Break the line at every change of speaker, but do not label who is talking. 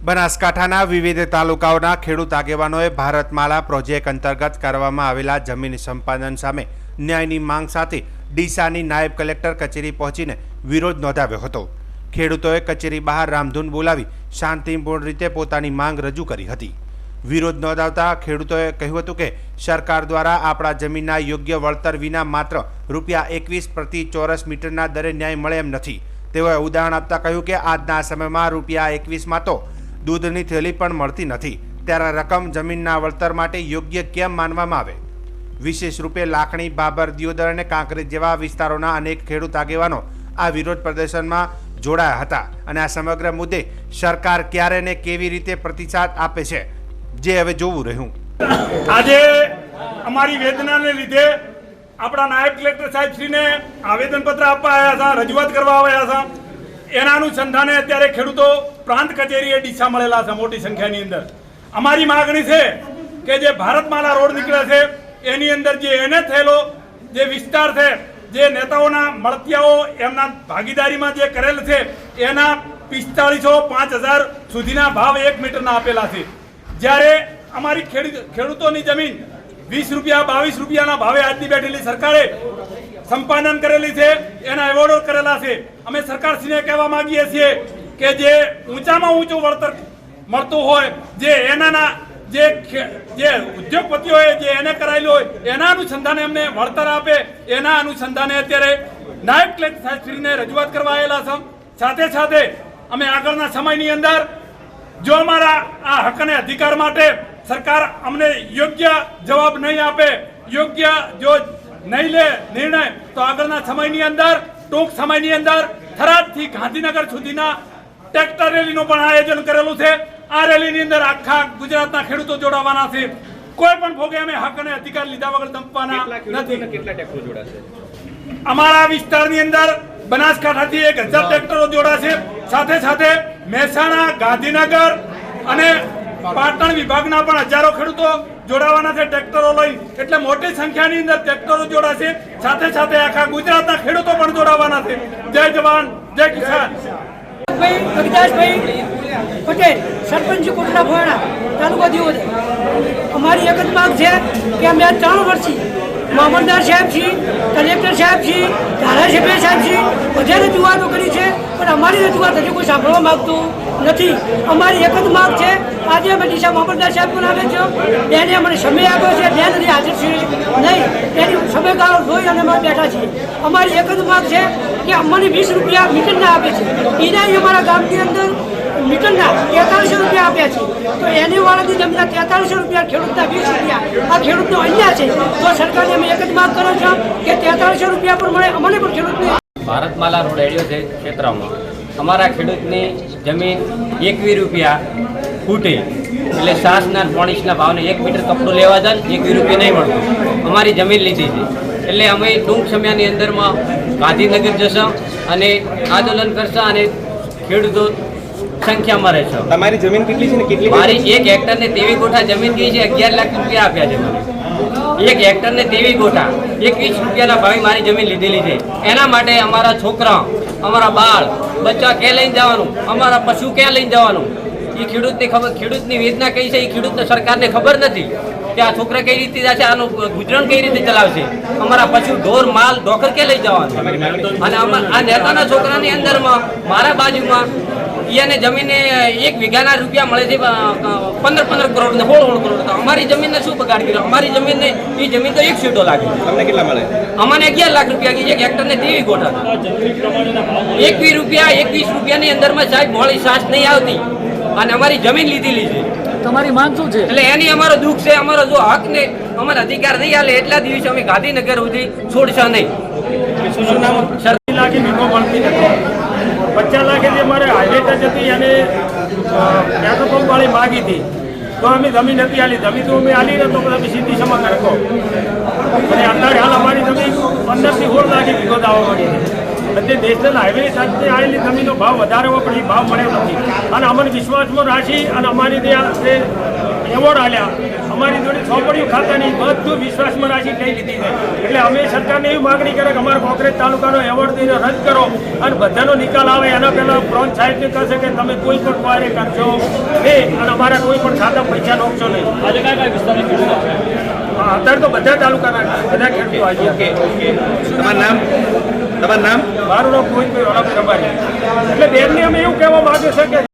બનાસકાંઠાના વિવિધ તાલુકાઓના ખેડૂત આગેવાનોએ ભારતમાળા પ્રોજેક્ટ અંતર્ગત કરવામાં આવેલા જમીન સંપાદન સામે ન્યાયની માંગ સાથે ડીસાની નાયબ કલેક્ટર કચેરી પહોંચીને વિરોધ નોંધાવ્યો હતો. ખેડૂતોએ કચેરી બહાર રામધૂન બોલાવી શાંતિપૂર્ણ રીતે પોતાની માંગ રજૂ કરી હતી. વિરોધ નોંધાવતા ખેડૂતોએ કહ્યું હતું કે સરકાર દ્વારા આપણા જમીનના યોગ્ય વળતર વિના માત્ર રૂપિયા એકવીસ પ્રતિ ચોરસ મીટરના દરે ન્યાય મળે એમ નથી. તેઓએ ઉદાહરણ આપતા કહ્યું કે આજના સમયમાં રૂપિયા એકવીસમાં તો દૂધની થેલી પણ મળતી નથી. ત્યારે રકમ જમીનના વળતર માટે યોગ્ય કેમ માનવામાં આવે? વિશેષ રૂપે લાખણી, બાબર, દિયોદર અને કાંકરેજ જેવા વિસ્તારોના અનેક ખેડૂત આગેવાનો આ વિરોધ પ્રદર્શનમાં જોડાયા હતા અને આ સમગ્ર મુદ્દે સરકાર ક્યારે ને કેવી રીતે પ્રતિસાદ આપે છે, જે હવે જોવું રહ્યું.
આજે અમારી વેદનાને લીધે આપણા નાયબ કલેક્ટર સાહેબ શ્રીને આવેદનપત્ર આપવા આવ્યા હતા, રજૂઆત કરવા આવ્યા હતા. એના અનુસંધાને અત્યારે ખેડૂતો પ્રાંત કચેરીએ ડીસા મળેલા છે મોટી સંખ્યાની અંદર. અમારી માગણી છે કે જે ભારતમાલા રોડ નીકળે છે, એની અંદર જે એને થયેલો જે વિસ્તાર છે, જે નેતાઓના મળતિયાઓ એમના ભાગીદારીમાં જે કરેલ છે, એના પિસ્તાળીસો પાંચ હજાર સુધીના ભાવ એક મીટરના આપેલા છે. જ્યારે અમારી ખેડૂતોની જમીન વીસ રૂપિયા, બાવીસ રૂપિયાના ભાવે આજની બેઠેલી સરકારે સંપાદન કરેલી છે, એના એવોર્ડો કરેલા છે. અમે સરકારશ્રીને કહેવા માંગીએ છીએ કે જે ઊંચામાં ઊંચું વળતર મળતું હોય, જે એનાના જે જે ઉદ્યોગપતિઓએ જે એને કરાયેલું હોય, એના અનુસંધાને એમને વળતર આપે. એના અનુસંધાને અત્યારે નાયબ કલેક્ટર સાહેબશ્રીને રજૂઆત કરવા આવેલા છે. સાથે સાથે અમે આગળના સમયની અંદર જો અમારા આ હક અને અધિકાર માટે સરકાર અમને યોગ્ય જવાબ નહીં આપે, યોગ્ય જો નહીં લે નિર્ણય, તો આગળના સમયની અંદર, ટૂંક સમયની અંદર થરાદથી ગાંધીનગર સુધીના ટ્રેક્ટર રેલીનું પણ આયોજન કરેલું છે. આ રેલીની અંદર આખા ગુજરાતના ખેડૂતો જોડાવાના છે. કોઈ પણ ભોગે અમે હક અને અધિકાર લીધા વગર દંપવાના નથી.
કેટલા ટ્રેક્ટરો જોડાશે?
અમારા વિસ્તારની અંદર બનાસકાંઠાથી એક હજાર ટ્રેક્ટરો જોડાશે. સાથે સાથે મહેસાણા ગાંધીનગર અને પાટણ વિભાગના પણ હજારો ખેડૂતો જોડાવાના છે ટ્રેક્ટરો લઈ. એટલે મોટી સંખ્યાની અંદર ટ્રેક્ટરો જોડાશે. સાથે સાથે આખા ગુજરાતના ખેડૂતો પણ જોડાવાના છે. જય જવાન, જય કિસાન.
ભાઈ અગિયારભાઈ પટેલ, સરપંચ કોટડા ભોયણા તાલુકો દિયોદર. અમારી એક જ માંગ છે કે અમે આ ત્રણ વર્ષથી મામલદાર સાહેબ છીએ, કલેક્ટર સાહેબ છીએ, ધારાસભ્ય સાહેબ છીએ બધે રજૂઆતો કરી છે. પણ અમારી રજૂઆત હજુ કોઈ સાંભળવા માગતું નથી. અમારી એક જ માગ છે, આજે અમે ડીસા મામલદાર સાહેબ પણ આવે છે. એને અમને સમય આપ્યો છે ત્યાં નથી હાજર છે નહીં. એની સમયગાળો જોઈ અને અમે બેઠા છીએ. અમારી એક જ માગ છે કે અમને વીસ રૂપિયા મીટરના આપે છે. એના અમારા ગામની અંદર મીટરના તેતાલીસો રૂપિયા આપ્યા છે. તો એને વાળાની જમીનના તેતાલીસો રૂપિયા, ખેડૂતના વીસ રૂપિયા. આ ખેડૂતનો અન્યાય છે. તો સરકારને અમે એક જ માંગ કરો છો કે તેતાલીસો રૂપિયા પણ મળે, અમને પણ ખેડૂતને
ભારતમાલા રોડ હેડ્યો છે ક્ષેત્રમાં. અમારા ખેડૂતની જમીન એકવી રૂપિયા ફૂટે. એટલે સાસના પોણીસના ભાવને એક મીટર કપડું લેવા જાય એકવી રૂપિયા નહીં મળતું. અમારી જમીન લીધી છે. એટલે અમે ટૂંક સમયની અંદરમાં ગાંધીનગર જશો અને આંદોલન કરશો અને ખેડૂતો સંખ્યામાં રહેશો.
તમારી જમીન કેટલી છે ને કેટલી
મારી એક હેક્ટરને તેવી ગોઠા જમીન ગઈ છે અગિયાર લાખ રૂપિયા આપ્યા છે મને. એક હેક્ટરને તેવી ગોઠા. એકવીસ રૂપિયાના ભાવે મારી જમીન લીધેલી છે. એના માટે અમારા છોકરા, અમારા બાળ, બચ્ચા ક્યાં લઈને જવાનું? અમારા પશુ ક્યાં લઈને જવાનું? એ ખેડૂતની ખબર, ખેડૂતની વેદના કઈ છે? એ ખેડૂતને સરકારને ખબર નથી કે આ છોકરા કઈ રીતે જશે આનું ગુજરાન કઈ રીતે ચલાવશે? અમારા પશુ ઢોર, માલ, ઢોકર ક્યાં લઈ જવાનું? અને આ નેતાના છોકરાની અંદરમાં, મારા બાજુમાં એને જમીને એક વીઘાના રૂપિયા મળે છે પંદર પંદર કરોડ ને સોળ સોળ કરોડ તો અમારી જમીનને શું બગાડ કર્યો? અમારી જમીનને એ જમીન તો એક સીટો લાગે.
તમને કેટલા મળે?
અમને અગિયાર લાખ રૂપિયા કીધી એક હેક્ટરને તેવી ગોઠા. એકવીસ રૂપિયા એકવીસ રૂપિયાની અંદરમાં સાહેબ મોડી સાસ નહીં આવતી. અને અમારી જમીન લીધેલી છે.
તમારી માંગ શું છે?
એટલે એની અમારો દુઃખ છે અમારો જો હક ને અમારા અધિકાર નહીં આલે એટલા દિવસે અમે ગાંધીનગર સુધી છોડશા નહીં.
શું વીમો મળતી નથી પચાસ લાખે જે મારે ટચ હતી અને પેટ્રોલ પંપ વાળી માગી હતી. તો અમે જમીન નથી આલી. જમીન તો અમે આલી ને તો તમે સીધી સમા રાખો અને અત્યારે હાલ અમારી જમીન પંદરથી સોળ લાગી વીઘો દાવો મળી એટલે નેશનલ હાઈવે સાથે આવેલી જમીનનો ભાવ વધારે હોય પણ એ ભાવ મળ્યો નથી. અને અમને વિશ્વાસમાં રાખી અને અમારી ત્યાં
એવોર્ડ આલ્યા અમારી જોડે ચોપડીઓ ખાતાની બધું વિશ્વાસમાં રાખી લઈ લીધી છે. એટલે અમે સરકારને એવી માગણી કરે કે અમારા કોંગ્રેસ તાલુકાનો એવોર્ડ દઈને રદ કરો અને બધાનો નિકાલ આવે. એના પહેલાં બ્રોન્ચ સાહેબને કહેશે કે તમે કોઈ પણ કાર્ય કરશો નહીં અને અમારા કોઈ પણ ખાતા પૈસા નોખશો નહીં. આજે કયા કયા વિસ્તારના અત્યારે તો બધા તાલુકાના બધા ખેડૂતો આવી
ઓકે ઓકે. તમારું નામ? તમારું નામ?
મારું નામ કોઈ કોઈ રબારી એટલે બેનને અમે એવું કહેવા માંગે છે કે